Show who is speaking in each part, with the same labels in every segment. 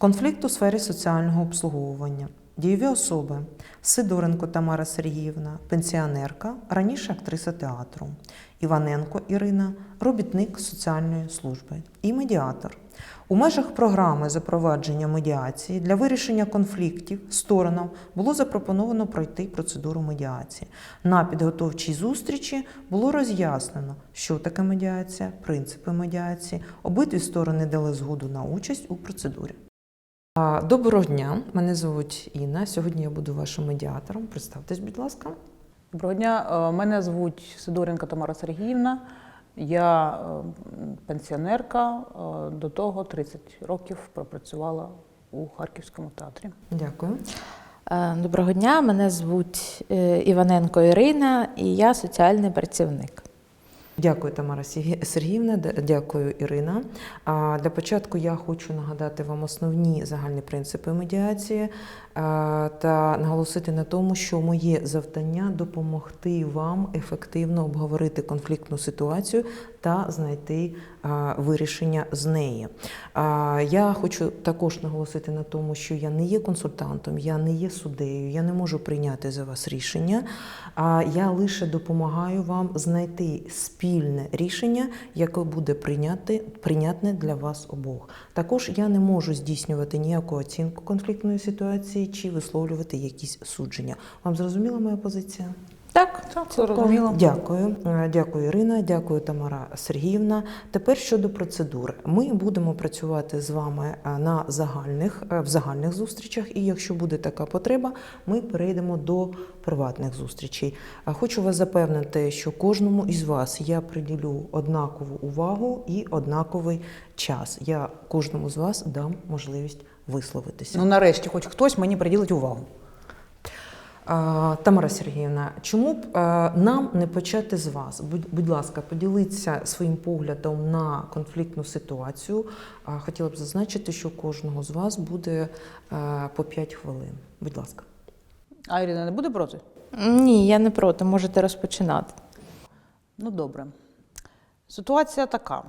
Speaker 1: Конфлікт у сфері соціального обслуговування. Дієві особи Сидоренко Тамара Сергіївна, пенсіонерка, раніше актриса театру. Іваненко Ірина, робітник соціальної служби і медіатор. У межах програми запровадження медіації для вирішення конфліктів сторонам було запропоновано пройти процедуру медіації. На підготовчій зустрічі було роз'яснено, що таке медіація, принципи медіації. Обидві сторони дали згоду на участь у процедурі. Доброго дня, мене звуть Інна. Сьогодні я буду вашим медіатором. Представтесь, будь ласка.
Speaker 2: Доброго дня, Е, мене звуть Сидоренко Тамара Сергіївна. Я е, пенсіонерка. Е, До того 30 років пропрацювала у Харківському театрі.
Speaker 1: Дякую.
Speaker 3: Доброго дня, мене звуть Іваненко Ірина, і я соціальний працівник.
Speaker 1: Дякую, Тамара Сергіївна. Дякую, Ірина. А для початку я хочу нагадати вам основні загальні принципи медіації та наголосити на тому, що моє завдання допомогти вам ефективно обговорити конфліктну ситуацію та знайти вирішення з неї. Я хочу також наголосити на тому, що я не є консультантом, я не є суддею, я не можу прийняти за вас рішення. А я лише допомагаю вам знайти спільне рішення, яке буде прийняти, прийнятне для вас обох. Також я не можу здійснювати ніяку оцінку конфліктної ситуації чи висловлювати якісь судження. Вам зрозуміла моя позиція?
Speaker 3: Так,
Speaker 2: Зрозуміло.
Speaker 1: Дякую, Е, дякую, Ірина. Дякую, Тамара Сергіївна. Тепер щодо процедури, ми будемо працювати з вами е, на загальних е, в загальних зустрічах, і якщо буде така потреба, ми перейдемо до приватних зустрічей. Хочу вас запевнити, що кожному із вас я приділю однакову увагу і однаковий час. Я кожному з вас дам можливість висловитися.
Speaker 2: Ну, нарешті, хоч хтось мені приділить увагу.
Speaker 1: Тамара Сергіївна, чому б е, нам не почати з вас? Будь, будь ласка, поділіться своїм поглядом на конфліктну ситуацію. Хотіла б зазначити, що кожного з вас буде е, по 5 хвилин. Будь ласка.
Speaker 2: А Ірина не буде проти?
Speaker 3: ні, я не проти, можете розпочинати.
Speaker 2: Ну, добре. Ситуація така.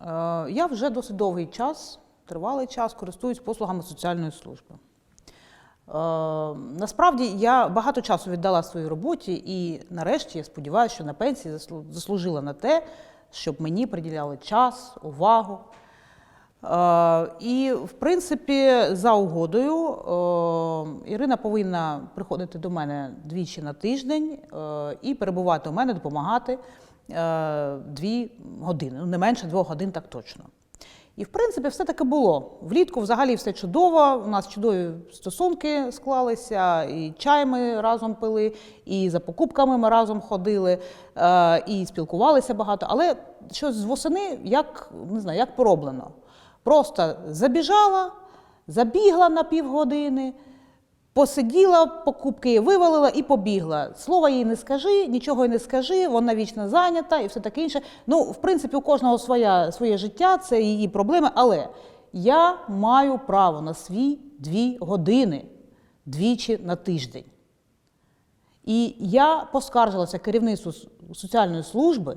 Speaker 2: Е, Я вже досить довгий час, тривалий час користуюсь послугами соціальної служби. Е, Насправді я багато часу віддала своїй роботі, і нарешті я сподіваюся, що на пенсії заслужила на те, щоб мені приділяли час, увагу. Е, І, в принципі, за угодою е, Ірина повинна приходити до мене двічі на тиждень і перебувати у мене, допомагати дві години, ну не менше двох годин, так точно. І в принципі, все таки було. Влітку взагалі все чудово. У нас чудові стосунки склалися, і чай ми разом пили, і за покупками ми разом ходили, е, і спілкувалися багато. Але щось з восени, як не знаю, як пороблено. Просто забіжала, забігла на півгодини, посиділа, покупки вивалила і побігла. Слова їй не скажи, нічого їй не скажи, вона вічно зайнята і все таке інше. Ну, в принципі, у кожного своя, своє життя, це її проблеми, але я маю право на свій дві години двічі на тиждень. І я поскаржилася керівництву соціальної служби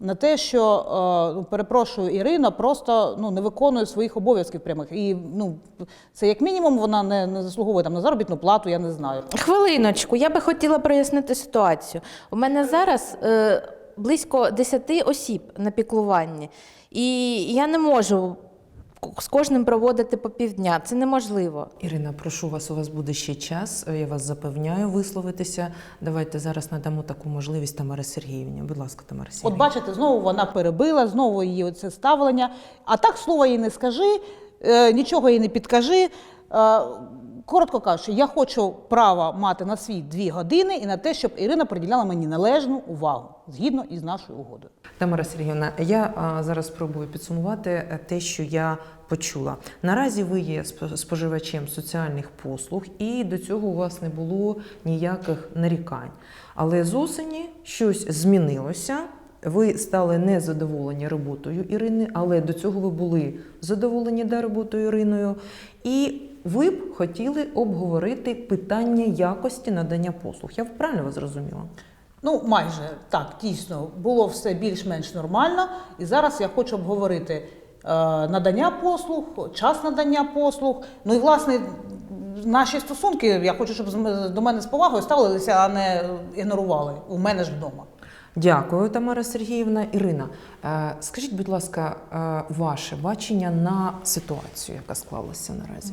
Speaker 2: на те, що е, ну, перепрошую, Ірина просто ну, не виконує своїх обов'язків прямих. І ну, це як мінімум вона не, не заслуговує там на заробітну плату, я не знаю.
Speaker 3: Хвилиночку, я би хотіла прояснити ситуацію. У мене зараз е, близько 10 осіб на піклуванні, і я не можу з кожним проводити по півдня. Це неможливо.
Speaker 1: Ірина, прошу вас, у вас буде ще час. е, Я вас запевняю висловитися. Давайте зараз надамо таку можливість Тамари Сергіївні. Будь ласка, Тамара
Speaker 2: От бачите, знову вона перебила, знову її оце ставлення. А так слова їй не скажи, е, нічого їй не підкажи. Коротко кажучи, я хочу право мати на свій дві години і на те, щоб Ірина приділяла мені належну увагу згідно із нашою угодою.
Speaker 1: Тамара Сергіївна, я а, зараз спробую підсумувати е, те, що я почула. Наразі ви є сп- споживачем соціальних послуг, і до цього у вас не було ніяких нарікань. Але з осені щось змінилося. Ви стали незадоволені роботою Ірини, але до цього ви були задоволені да, роботою Іриною. І ви б хотіли обговорити питання якості надання послуг. Я правильно вас зрозуміла?
Speaker 2: Ну, майже так, дійсно, було все більш-менш нормально. І зараз я хочу обговорити надання послуг, час надання послуг. Ну і власне наші стосунки, я хочу, щоб до мене з повагою ставилися, а не ігнорували. У мене ж вдома.
Speaker 1: Дякую, Тамара Сергіївна. Ірина, е, скажіть, будь ласка, е, ваше бачення на ситуацію, яка склалася наразі?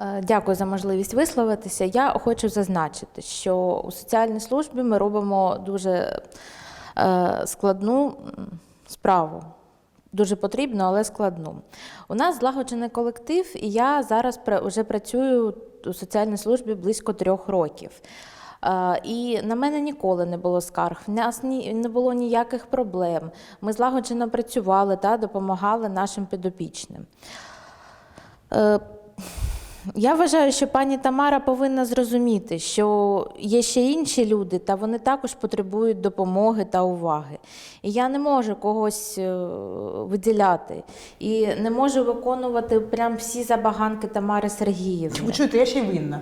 Speaker 3: Е, Дякую за можливість висловитися. Я хочу зазначити, що у соціальній службі ми робимо дуже складну справу. Дуже потрібну, але складну. У нас злагоджений колектив, і я зараз вже працюю у соціальній службі близько трьох років. Е, І на мене ніколи не було скарг, в нас не було ніяких проблем. Ми злагоджено працювали та допомагали нашим підопічним. Я вважаю, що пані Тамара повинна зрозуміти, що є ще інші люди, та вони також потребують допомоги та уваги. І я не можу когось е, виділяти і не можу виконувати прям всі забаганки Тамари Сергіївни.
Speaker 2: Ви чуєте, я ще й винна.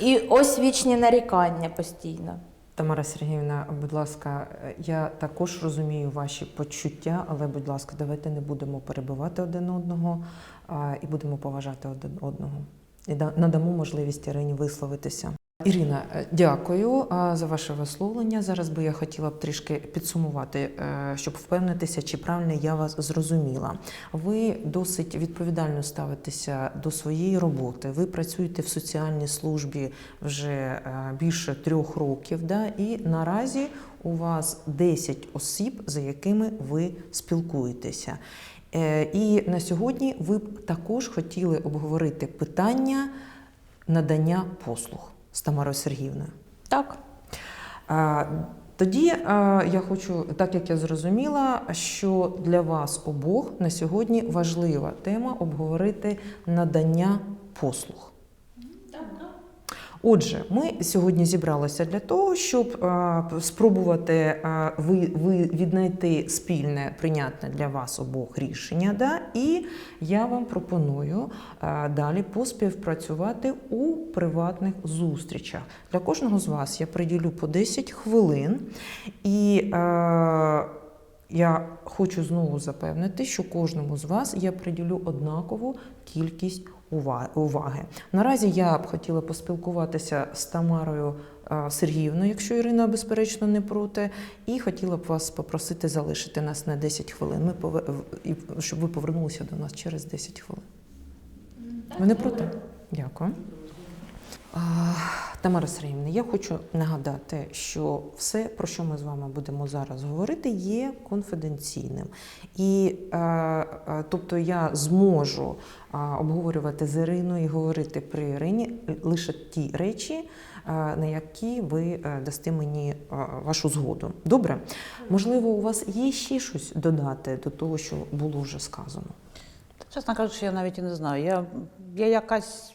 Speaker 3: І ось вічні нарікання постійно.
Speaker 1: Тамара Сергіївна, будь ласка, я також розумію ваші почуття, але, будь ласка, давайте не будемо перебивати один одного а, і будемо поважати один одного. І да- надамо можливість Ірині висловитися. Ірина, е, дякую за ваше висловлення. Зараз би я хотіла б трішки підсумувати, е, щоб впевнитися, чи правильно я вас зрозуміла. Ви досить відповідально ставитеся до своєї роботи. Ви працюєте в соціальній службі вже е, більше трьох років, да? і наразі у вас 10 осіб, за якими ви спілкуєтеся. Е, І на сьогодні ви б також хотіли обговорити питання надання послуг з Тамарою Сергіївною.
Speaker 3: Так.
Speaker 1: Тоді я хочу, так як я зрозуміла, що для вас обох на сьогодні важлива тема обговорити надання послуг. Отже, ми сьогодні зібралися для того, щоб а, спробувати а, ви, ви віднайти спільне прийнятне для вас обох рішення. Да? І я вам пропоную а, далі поспівпрацювати у приватних зустрічах. Для кожного з вас я приділю по 10 хвилин. І е, я хочу знову запевнити, що кожному з вас я приділю однакову кількість уваги. Наразі я б хотіла поспілкуватися з Тамарою Сергіївною, якщо Ірина, безперечно, не проти, і хотіла б вас попросити залишити нас на 10 хвилин. Ми пове- щоб ви повернулися до нас через 10 хвилин. Ви не проти? Дякую. Тамара Сергіївна, я хочу нагадати, що все, про що ми з вами будемо зараз говорити, є конфіденційним. І е, е, тобто я зможу обговорювати з Іриною і говорити при Ірині лише ті речі, е, на які ви дасте мені вашу згоду. Добре? Можливо, у вас є ще щось додати до того, що було вже сказано?
Speaker 2: Чесно кажучи, я навіть і не знаю. Я, я якась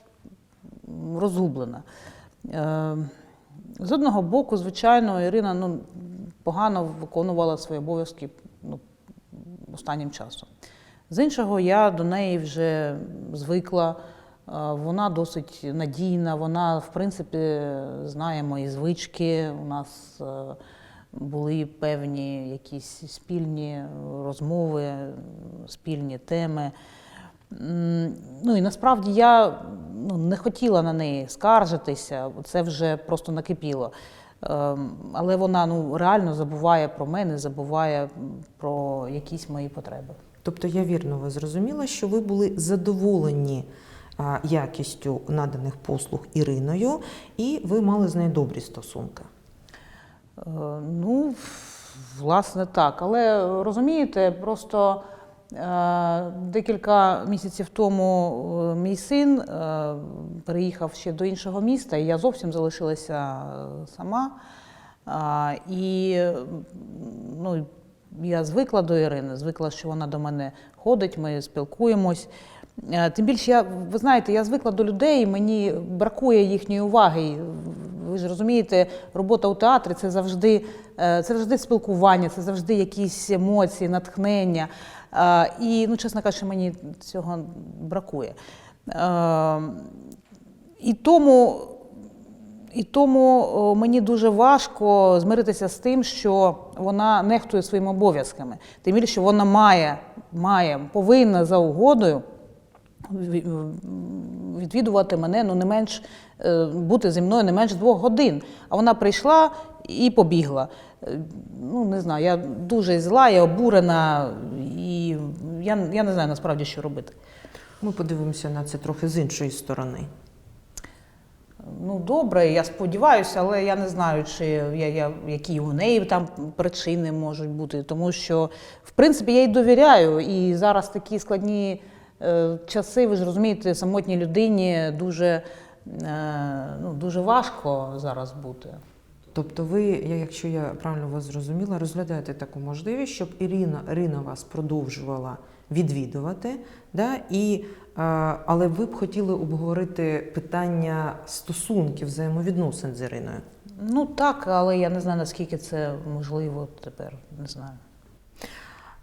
Speaker 2: розгублена. Е, з одного боку, звичайно, Ірина ну, погано виконувала свої обов'язки ну, останнім часом. З іншого, я до неї вже звикла. Е, Вона досить надійна, вона, в принципі, знає мої звички. У нас е, були певні якісь спільні розмови, спільні теми. Ну і насправді я ну, не хотіла на неї скаржитися, це вже просто накипіло. Ем, Але вона ну, реально забуває про мене, забуває про якісь мої потреби.
Speaker 1: Тобто я вірно вас зрозуміла, що ви були задоволені якістю наданих послуг Іриною, і ви мали з нею добрі стосунки.
Speaker 2: Е, Ну, власне, так. Але розумієте, просто декілька місяців тому е, мій син е, переїхав ще до іншого міста, і я зовсім залишилася е, сама. І ну, я звикла до Ірини, звикла, що вона до мене ходить, ми спілкуємось. Е, Тим більше, я, ви знаєте, я звикла до людей, мені бракує їхньої уваги. Ви ж розумієте, робота у театрі це завжди, е, це завжди спілкування, це завжди якісь емоції, натхнення. Е, І, ну, чесно кажучи, мені цього бракує. І тому і тому мені дуже важко змиритися з тим, що вона нехтує своїми обов'язками. Тим більше вона має має, повинна за угодою відвідувати мене ну, не менш е, бути зі мною не менш двох годин. А вона прийшла і побігла. Е, Ну, не знаю, я дуже зла, я обурена, і я, я не знаю насправді, що робити.
Speaker 1: Ми подивимося на це трохи з іншої сторони.
Speaker 2: Ну, добре, я сподіваюся, але я не знаю, чи я, я, які у неї там причини можуть бути. Тому що, в принципі, я їй довіряю. І зараз такі складні часи, ви ж розумієте, самотній людині дуже, е, ну, дуже важко зараз бути.
Speaker 1: Тобто ви, якщо я правильно вас зрозуміла, розглядаєте таку можливість, щоб Ірина, Ірина вас продовжувала відвідувати, да? і, е, але ви б хотіли обговорити питання стосунків, взаємовідносин з Іриною.
Speaker 2: Ну так, але я не знаю, наскільки це можливо тепер. Не знаю.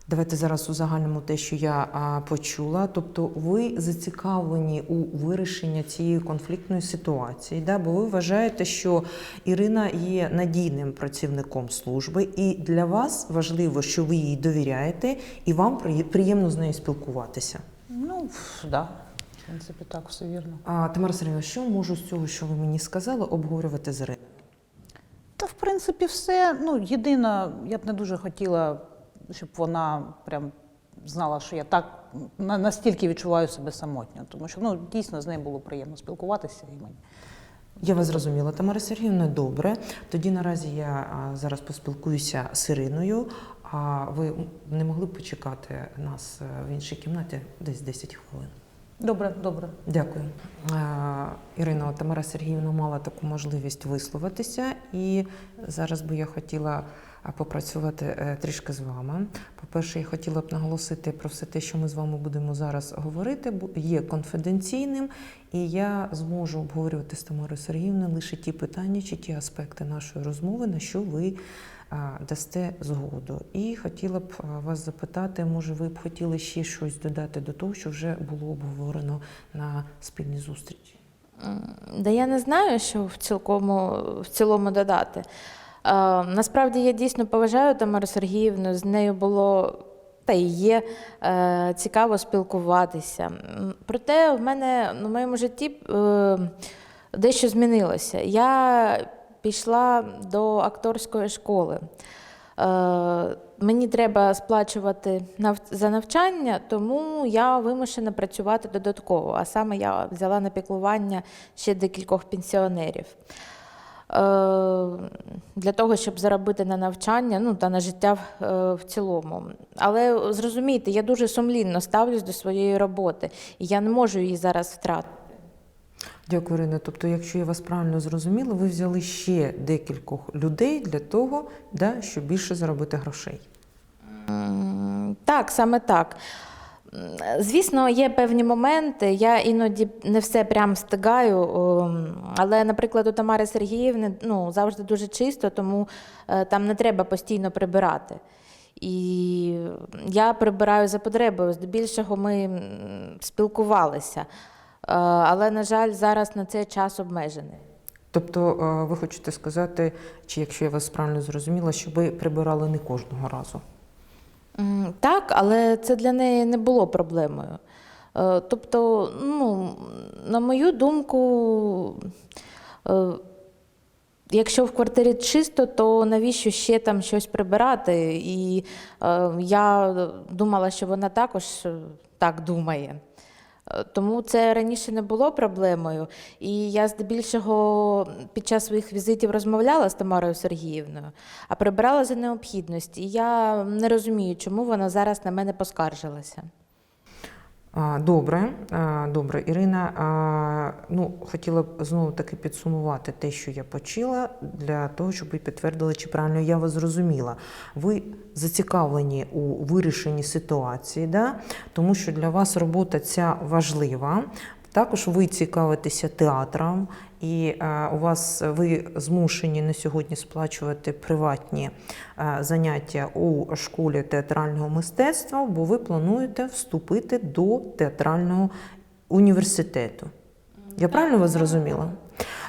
Speaker 1: Давайте зараз узагальнимо те, що я а, почула. Тобто, ви зацікавлені у вирішенні цієї конфліктної ситуації, да? бо ви вважаєте, що Ірина є надійним працівником служби, і для вас важливо, що ви їй довіряєте, і вам приємно з нею спілкуватися.
Speaker 2: Ну, так, да. в принципі, так, все вірно.
Speaker 1: А Тамара Сергійовна, що можу з цього, що ви мені сказали, обговорювати з Іриною?
Speaker 2: Та в принципі все. Ну, єдине, я б не дуже хотіла, щоб вона прям знала, що я так настільки відчуваю себе самотньо. Тому що ну, дійсно з нею було приємно спілкуватися і мені.
Speaker 1: Я вас зрозуміла, Тамара Сергіївна, добре. Тоді наразі я зараз поспілкуюся з Іриною. А ви не могли б почекати нас е, в іншій кімнаті десь 10 хвилин?
Speaker 2: Добре, добре.
Speaker 1: Дякую. Е, Ірина, Тамара Сергіївна мала таку можливість висловитися, і зараз би я хотіла попрацювати е, трішки з вами. По-перше, я хотіла б наголосити про все те, що ми з вами будемо зараз говорити, є конфіденційним, і я зможу обговорювати з Тамарою Сергіївною лише ті питання чи ті аспекти нашої розмови, на що ви дасте згоду. І хотіла б вас запитати, може, ви б хотіли ще щось додати до того, що вже було обговорено на спільній зустрічі?
Speaker 3: Да я не знаю, що в цілкому в цілому додати. Насправді я дійсно поважаю Тамару Сергіївну, з нею було та і є е, цікаво спілкуватися. Проте в мене ну, в моєму житті е, дещо змінилося. Я пішла до акторської школи. Е, мені треба сплачувати за навчання, тому я вимушена працювати додатково. А саме я взяла на піклування ще декількох пенсіонерів. Е, Для того, щоб заробити на навчання ну, та на життя в, е, в цілому. Але зрозумійте, я дуже сумлінно ставлюсь до своєї роботи, і я не можу її зараз втратити.
Speaker 1: Дякую, Ірина. Тобто, якщо я вас правильно зрозуміла, ви взяли ще декількох людей для того, да, щоб більше заробити грошей.
Speaker 3: Так, саме так. Звісно, є певні моменти. Я іноді не все прям встигаю. Але, наприклад, у Тамари Сергіївни ну, завжди дуже чисто, тому е, там не треба постійно прибирати. І я прибираю за потребою. Здебільшого ми спілкувалися. Е, Але, на жаль, зараз на це час обмежений.
Speaker 1: Тобто, е, ви хочете сказати, чи якщо я вас правильно зрозуміла, що ви прибирали не кожного разу?
Speaker 3: Так, але це для неї не було проблемою. Е, Тобто, ну, на мою думку, якщо в квартирі чисто, то навіщо ще там щось прибирати? І я думала, що вона також так думає. Тому це раніше не було проблемою. І я здебільшого під час своїх візитів розмовляла з Тамарою Сергіївною, а прибирала за необхідність. І я не розумію, чому вона зараз на мене поскаржилася.
Speaker 1: Добре, добре, Ірина. Ну, хотіла б знову таки підсумувати те, що я почула, для того, щоб ви підтвердили, чи правильно я вас зрозуміла. Ви зацікавлені у вирішенні ситуації, да? тому що для вас робота ця важлива. Також ви цікавитеся театром, і е, у вас ви змушені на сьогодні сплачувати приватні е, заняття у школі театрального мистецтва, бо ви плануєте вступити до театрального університету. Я правильно вас зрозуміла?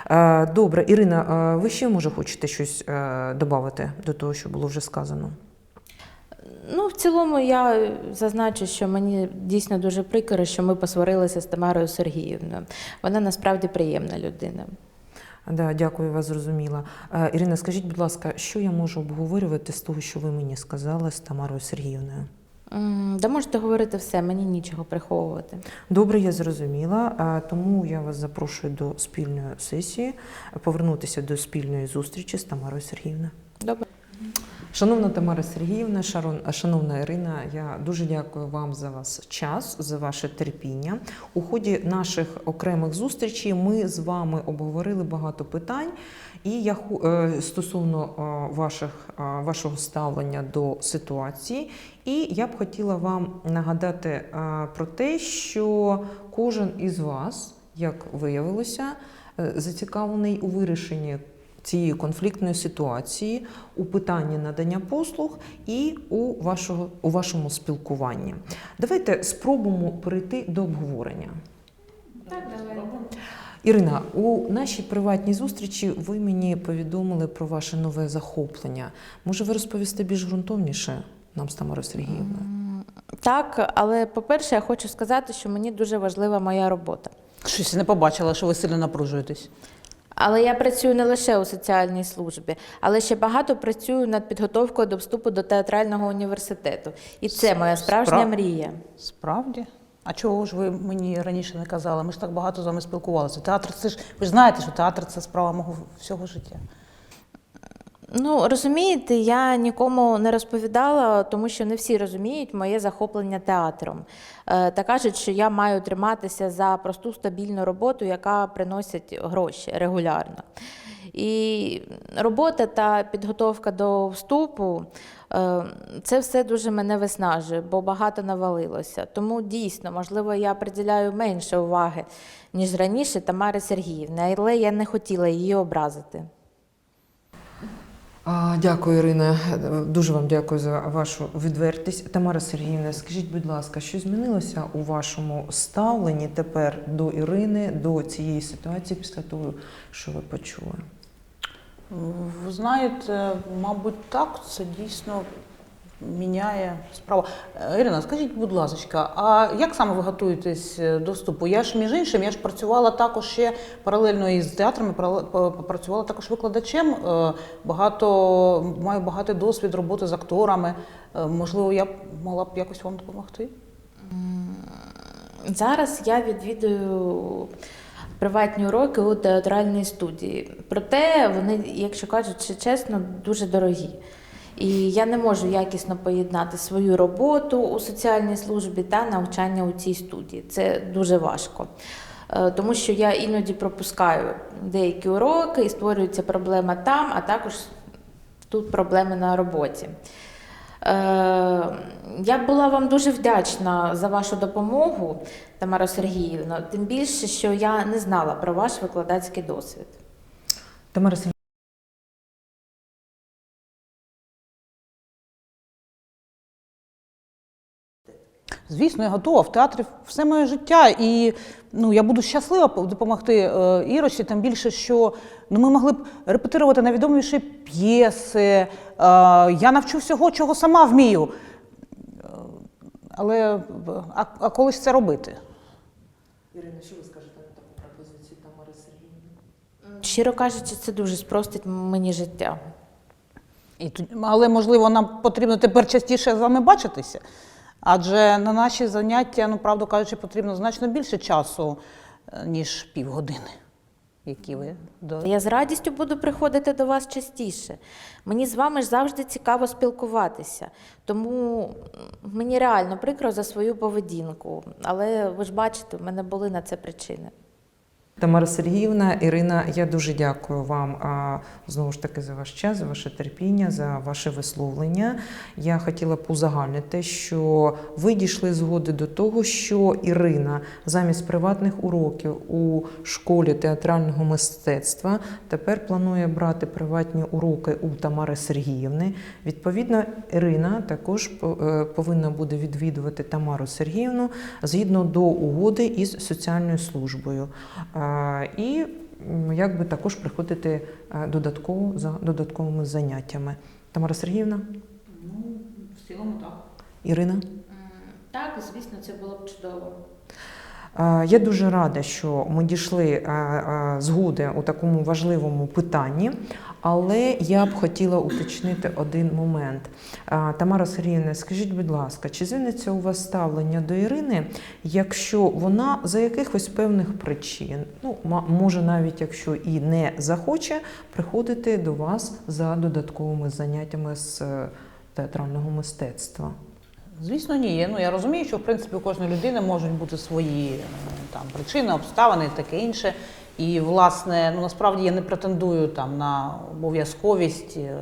Speaker 1: Е, Добре, Ірина, ви ще може хочете щось додати до того, що було вже сказано?
Speaker 3: Ну, в цілому я зазначу, що мені дійсно дуже прикро, що ми посварилися з Тамарою Сергіївною. Вона насправді приємна людина.
Speaker 1: Да, дякую, вас зрозуміла. Е, Ірина, скажіть, будь ласка, що я можу обговорювати з того, що ви мені сказали з Тамарою Сергіївною?
Speaker 3: Да можете говорити все, мені нічого приховувати.
Speaker 1: Добре, я зрозуміла. Е, Тому я вас запрошую до спільної сесії, повернутися до спільної зустрічі з Тамарою Сергіївною.
Speaker 3: Добре.
Speaker 1: Шановна Тамара Сергіївна, шановна Ірина, я дуже дякую вам за вас час, за ваше терпіння. У ході наших окремих зустрічей ми з вами обговорили багато питань. І я е, стосовно е, ваших, е, вашого ставлення до ситуації, і я б хотіла вам нагадати про те, що кожен із вас, як виявилося, зацікавлений у вирішенні цієї конфліктної ситуації у питанні надання послуг і у, вашого, у вашому спілкуванні. Давайте спробуємо перейти до обговорення.
Speaker 3: Так, давай.
Speaker 1: Ірина, у нашій приватній зустрічі ви мені повідомили про ваше нове захоплення. Може, ви розповісте більш ґрунтовніше нам з Тамарою Сергіївною?
Speaker 3: Так, але по-перше, я хочу сказати, що мені дуже важлива моя робота.
Speaker 2: Щось не побачила, що ви сильно напружуєтесь.
Speaker 3: Але я працюю не лише у соціальній службі, але ще багато працюю над підготовкою до вступу до театрального університету. І це моя справжня
Speaker 2: Справ-
Speaker 3: мрія.
Speaker 2: Справді? А чого ж ви мені раніше не казали? Ми ж так багато з вами спілкувалися. Театр це ж ви ж знаєте, що театр це справа мого всього життя.
Speaker 3: Ну розумієте, я нікому не розповідала, тому що не всі розуміють моє захоплення театром. Е, та кажуть, що я маю триматися за просту стабільну роботу, яка приносить гроші регулярно. І робота та підготовка до вступу е, це все дуже мене виснажує, бо багато навалилося. Тому дійсно, можливо, я приділяю менше уваги, ніж раніше Тамари Сергіївни, але я не хотіла її образити.
Speaker 1: Дякую, Ірина. Дуже вам дякую за вашу відвертість. Тамара Сергіївна, скажіть, будь ласка, що змінилося у вашому ставленні тепер до Ірини, до цієї ситуації після того, що ви почули?
Speaker 2: Ви знаєте, мабуть, так, це дійсно міняє справу. Е, Ірина, скажіть, будь ласка, а як саме ви готуєтесь е, до вступу? Я ж між іншим, я ж працювала також ще паралельно із театрами, працювала також викладачем. Е, Багато маю багатий досвід роботи з акторами. Можливо, я б могла б якось вам допомогти?
Speaker 3: Зараз я відвідую приватні уроки у театральній студії. Проте вони, якщо кажучи чесно, дуже дорогі. І я не можу якісно поєднати свою роботу у соціальній службі та навчання у цій студії. Це дуже важко. Е, Тому що я іноді пропускаю деякі уроки і створюється проблема там, а також тут проблеми на роботі. Е, Я була вам дуже вдячна за вашу допомогу, Тамара Сергіївна, тим більше, що я не знала про ваш викладацький досвід.
Speaker 1: Тамара
Speaker 2: Звісно, я готова. В театрі все моє життя. І ну, я буду щаслива допомогти е, Ірочці, тим більше, що ну, ми могли б репетирувати найвідоміші п'єси. Е, я навчу всього, чого сама вмію. Е, Але е, а, а коли ж це робити?
Speaker 1: Ірина, що ви скажете на таку пропозицію Тамари Сергіївни?
Speaker 3: Щиро кажучи, це дуже спростить мені життя.
Speaker 2: І, тут- але, можливо, нам потрібно тепер частіше з вами бачитися. Адже на наші заняття, ну, правду кажучи, потрібно значно більше часу, е, ніж півгодини, які ви до.
Speaker 3: Я з радістю буду приходити до вас частіше. Мені з вами ж завжди цікаво спілкуватися. Тому мені реально прикро за свою поведінку. Але ви ж бачите, в мене були на це причини.
Speaker 1: Тамара Сергіївна, Ірина, я дуже дякую вам знову ж таки за ваш час, за ваше терпіння, за ваше висловлення. Я хотіла б узагальнити, що ви дійшли згоди до того, що Ірина замість приватних уроків у школі театрального мистецтва тепер планує брати приватні уроки у Тамари Сергіївни. Відповідно, Ірина також е, повинна буде відвідувати Тамару Сергіївну згідно до угоди із соціальною службою. І якби також приходити е, додатково за додатковими заняттями. Тамара Сергіївна?
Speaker 2: Ну, В цілому так.
Speaker 1: Ірина?
Speaker 3: Так, звісно, це було б чудово.
Speaker 1: Е, Я дуже рада, що ми дійшли е, е, згоди у такому важливому питанні, але я б хотіла уточнити один момент. Тамара Сергіївна, скажіть, будь ласка, чи зміниться у вас ставлення до Ірини, якщо вона за якихось певних причин, ну може навіть якщо і не захоче, приходити до вас за додатковими заняттями з театрального мистецтва?
Speaker 2: Звісно, ні. Ну я розумію, що в принципі у кожної людини можуть бути свої е, там причини, обставини і таке інше. І власне, ну насправді я не претендую там на обов'язковість е,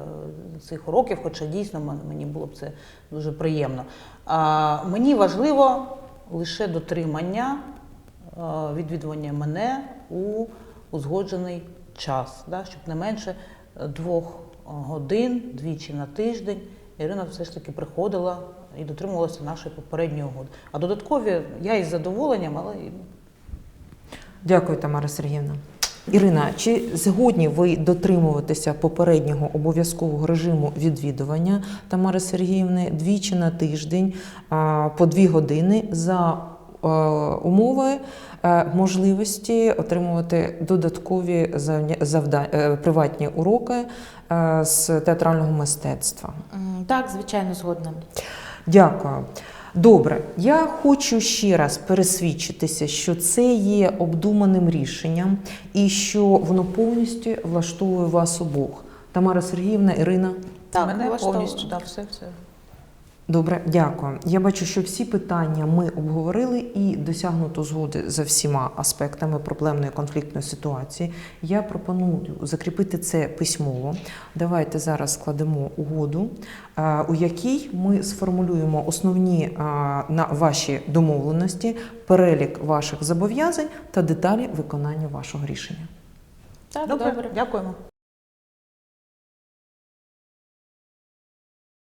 Speaker 2: цих уроків, хоча дійсно мені було б це дуже приємно. А, мені важливо лише дотримання е, відвідування мене у узгоджений час, да, щоб не менше двох годин, двічі на тиждень. Ірина все ж таки приходила і дотримувалася нашої попередньої угоди. А додаткові я із задоволенням, але
Speaker 1: Дякую, Тамара Сергіївна. Ірина, чи згодні ви дотримуватися попереднього обов'язкового режиму відвідування Тамари Сергіївни двічі на тиждень по дві години за умови можливості отримувати додаткові завня- завда- е, приватні уроки з театрального мистецтва?
Speaker 3: Так, звичайно, згодна.
Speaker 1: Дякую. Добре, я хочу ще раз пересвідчитися, що це є обдуманим рішенням і що воно повністю влаштовує вас обох. Тамара Сергіївна, Ірина.
Speaker 3: Так,
Speaker 2: мене повністю да, все, все.
Speaker 1: Добре, дякую. Я бачу, що всі питання ми обговорили і досягнуто згоди за всіма аспектами проблемної конфліктної ситуації. Я пропоную закріпити це письмово. Давайте зараз складемо угоду, е, у якій ми сформулюємо основні е, на ваші домовленості, перелік ваших зобов'язань та деталі виконання вашого рішення.
Speaker 3: Так,
Speaker 2: Добре,
Speaker 3: добре.
Speaker 2: дякуємо.